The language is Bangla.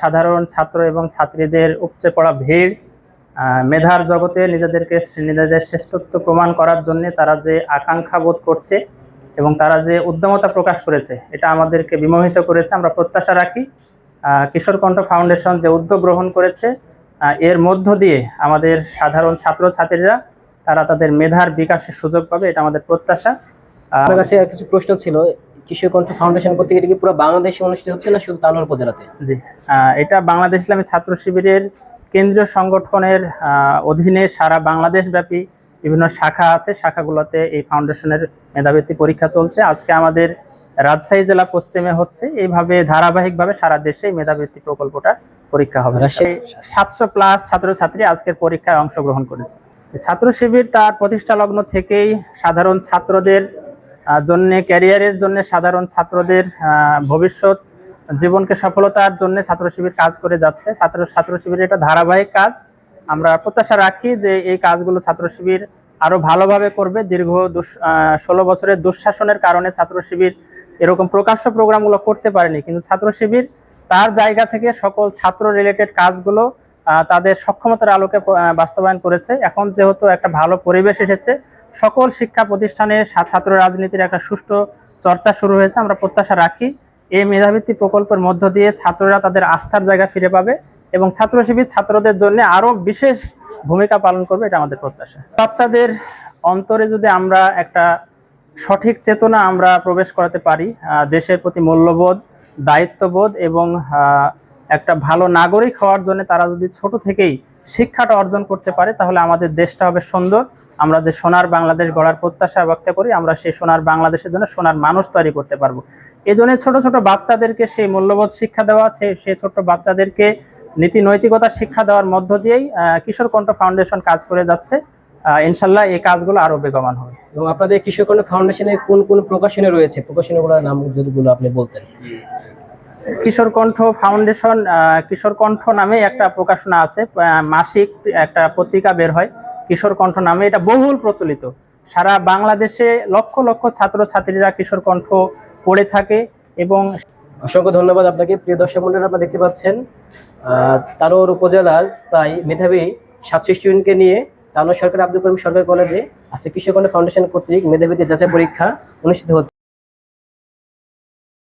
সাধারণ ছাত্র এবং ছাত্রীদের উপচে পড়া ভিড় মেধার জগতে নিজেদেরকে নিজেদের শ্রেষ্ঠত্ব প্রমাণ করার জন্য তারা যে আকাঙ্ক্ষা বোধ করছে এবং তারা যে উদ্যমতা প্রকাশ করেছে এটা আমাদেরকে বিমোহিত করেছে আমরা প্রত্যাশা রাখি আহ, কিশোর কণ্ঠ ফাউন্ডেশন যে উদ্যোগ গ্রহণ করেছে এর মধ্য দিয়ে আমাদের সাধারণ ছাত্র ছাত্রীরা তারা তাদের মেধার বিকাশের সুযোগ পাবে এটা আমাদের প্রত্যাশা। আপনার কাছে কিছু প্রশ্ন ছিল? কৃষি কণ্ঠ ফাউন্ডেশন কর্তৃক এটা কি পুরো বাংলাদেশে অনুষ্ঠিত হচ্ছে না শুধু তানোর উপজেলাতে? জি এটা বাংলাদেশ ইসলামী ছাত্র শিবিরের কেন্দ্রীয় সংগঠনের অধীনে সারা বাংলাদেশ ব্যাপী বিভিন্ন শাখা আছে। শাখাগুলোতে এই ফাউন্ডেশনের মেধাবৃত্তি পরীক্ষা চলছে। আজকে আমাদের রাজশাহী জেলা পশ্চিমে হচ্ছে। এইভাবে ধারাবাহিকভাবে সারা দেশে মেধাবৃত্তি প্রকল্পটা পরীক্ষা হবে। রাজশাহী- সাতশো প্লাস ছাত্রছাত্রী আজকের পরীক্ষায় অংশগ্রহণ করেছে। ছাত্র শিবির তার প্রতিষ্ঠা লগ্ন থেকেই সাধারণ ছাত্রদের জন্য ক্যারিয়ারের জন্য সাধারণ ছাত্রদের ভবিষ্যৎ জীবনকে সফলতার জন্য ছাত্র শিবির কাজ করে যাচ্ছে। ছাত্র ছাত্র শিবিরের এটা ধারাবাহিক কাজ। আমরা প্রত্যাশা রাখি যে এই কাজগুলো ছাত্র শিবির আরও ভালোভাবে করবে। দীর্ঘ ষোলো বছরের দুঃশাসনের কারণে ছাত্র শিবির এরকম প্রকাশ্য প্রোগ্রামগুলো করতে পারেনি। কিন্তু ছাত্র শিবির তার জায়গা থেকে সকল ছাত্র রিলেটেড কাজগুলো তাদের সক্ষমতার আলোকে বাস্তবায়ন করেছে। এখন যেহেতু একটা ভালো পরিবেশ এসেছে সকল শিক্ষা প্রতিষ্ঠানে ছাত্র রাজনীতির একটা সুষ্ঠু চর্চা শুরু হয়েছে। আমরা প্রত্যাশা রাখি এই মেধাবৃত্তি প্রকল্পের মধ্য দিয়ে ছাত্ররা তাদের আস্থার জায়গা ফিরে পাবে এবং ছাত্র শিবির ছাত্রদের জন্য আরও বিশেষ ভূমিকা পালন করবে, এটা আমাদের প্রত্যাশা। বাচ্চাদের অন্তরে যদি আমরা একটা সঠিক চেতনা আমরা প্রবেশ করাতে পারি দেশের প্রতি মূল্যবোধ, দায়িত্ববোধ এবং একটা ভালো নাগরিক হওয়ার জন্য তারা যদি ছোট থেকেই শিক্ষাটা অর্জন করতে পারে, তাহলে আমাদের দেশটা হবে সুন্দর। আমরা যে সোনার বাংলাদেশ গড়ার প্রত্যাশা ব্যক্ত করি আমরা সেই সোনার বাংলাদেশের জন্য সোনার মানুষ তৈরি করতে পারব। এই জন্য ছোট ছোট বাচ্চাদেরকে সেই মূল্যবোধ শিক্ষা দেওয়া আছে সেই ছোট বাচ্চাদেরকে নীতি নৈতিকতার শিক্ষা দেওয়ার মধ্য দিয়েই কিশোর কণ্ঠ ফাউন্ডেশন কাজ করে যাচ্ছে। ইনশাল্লাহ এই কাজগুলো আরও বেগমান হবে। এবং আপনাদের কিশোর কণ্ঠ ফাউন্ডেশনে কোন কোন প্রকাশনী রয়েছে? প্রকাশনীগুলোর নাম যদি গুলো আপনি বলতেন। কিশোর কণ্ঠ ফাউন্ডেশন কিশোর কণ্ঠ নামে একটা প্রকাশনা আছে মাসিক একটা পত্রিকা বের হয়। কিশোর কণ্ঠ নামে এটা বহুল প্রচলিত। সারা বাংলাদেশে লক্ষ লক্ষ ছাত্র ছাত্রীরা কিশোর কণ্ঠ পড়ে থাকে এবং অসংখ্য ধন্যবাদ আপনাকে। প্রিয় দর্শক মন্ডলী আপনারা দেখতে পাচ্ছেন তানোর উপজেলার প্রায় মেধাবী সাতশো স্টুডেন্টকে নিয়ে তানোর সরকার আব্দুল করিম সরকার কলেজে আজকে কণ্ঠ ফাউন্ডেশন কর্তৃক মেধাবীদের যাচাই পরীক্ষা অনুষ্ঠিত হচ্ছে।